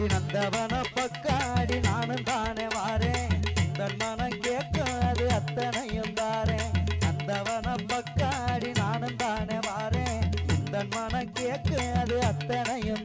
அடி நந்தவன பக்காடி நானும் தானே வாரேன். தன் மனம் கேட்கும் அத்தனையும் தாரேன். நந்தவன பக்காடி நானும் தானே வாரேன். தன் மனம் கேட்கும் அத்தனையும்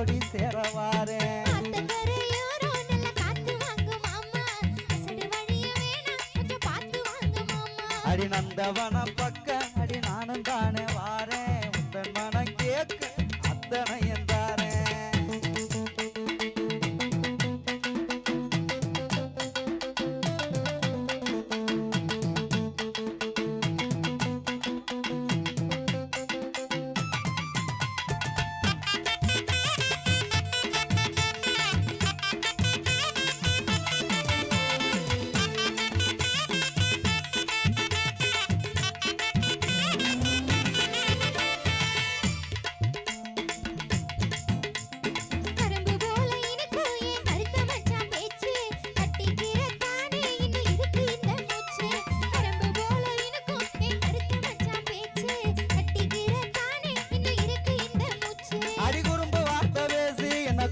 ஓடி சேரவாரே. அடி நந்தவன பக்க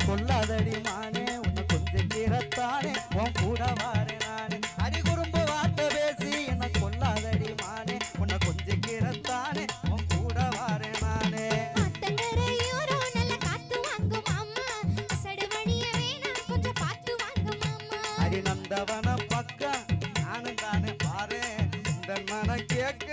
கொல்லாதடி மானே உன்னை கொஞ்சம் கீரத்தானே உன் கூட வாரேன் நானே. அடி குறும்பு வார்த்தை பேசி என்ன கொல்லாதடி மானே உன்னை கொஞ்சம் கீரத்தானே உன் கூட வாரேன் நானே. அடி நந்தவன பக்கம் நானும் தானே பாரு. இந்த மனம் கேட்க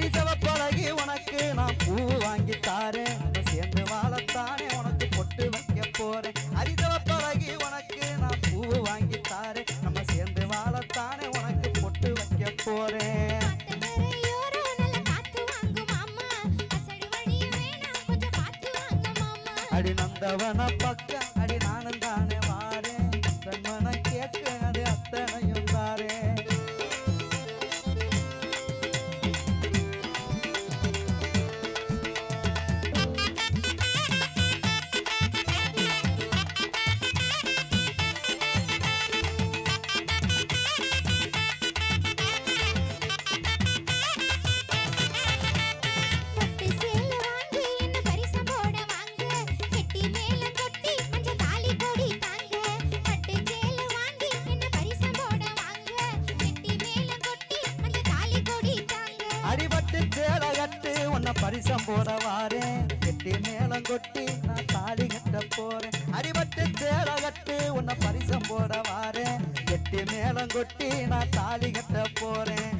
பரிசவ பழகி உனக்கு நான் பூ வாங்கி தாரேன். சேர்ந்து வாழத்தானே உனக்கு பொட்டு வைக்க போறேன். அரிசவ பழகி உனக்கு நான் பூ வாங்கி தாரேன். நம்ம சேர்ந்து வாழத்தானே உனக்கு பொட்டு வைக்க போறேன். அடி நந்தவன பக்கம் அடி நானும் தானே வாரேன். தன் மனம் கேட்க அது அத்தனை அடிபட்டு சேலை கட்டு உன்னை பரிசம் போட வாரேன். கெட்டி மேலம் கொட்டி நான் தாலி கட்ட போறேன். அடிபட்டு சேலை கட்டு உன்னை பரிசம் போட வாரேன். கெட்டி மேளம் கொட்டி நான் தாலி கட்ட போறேன்.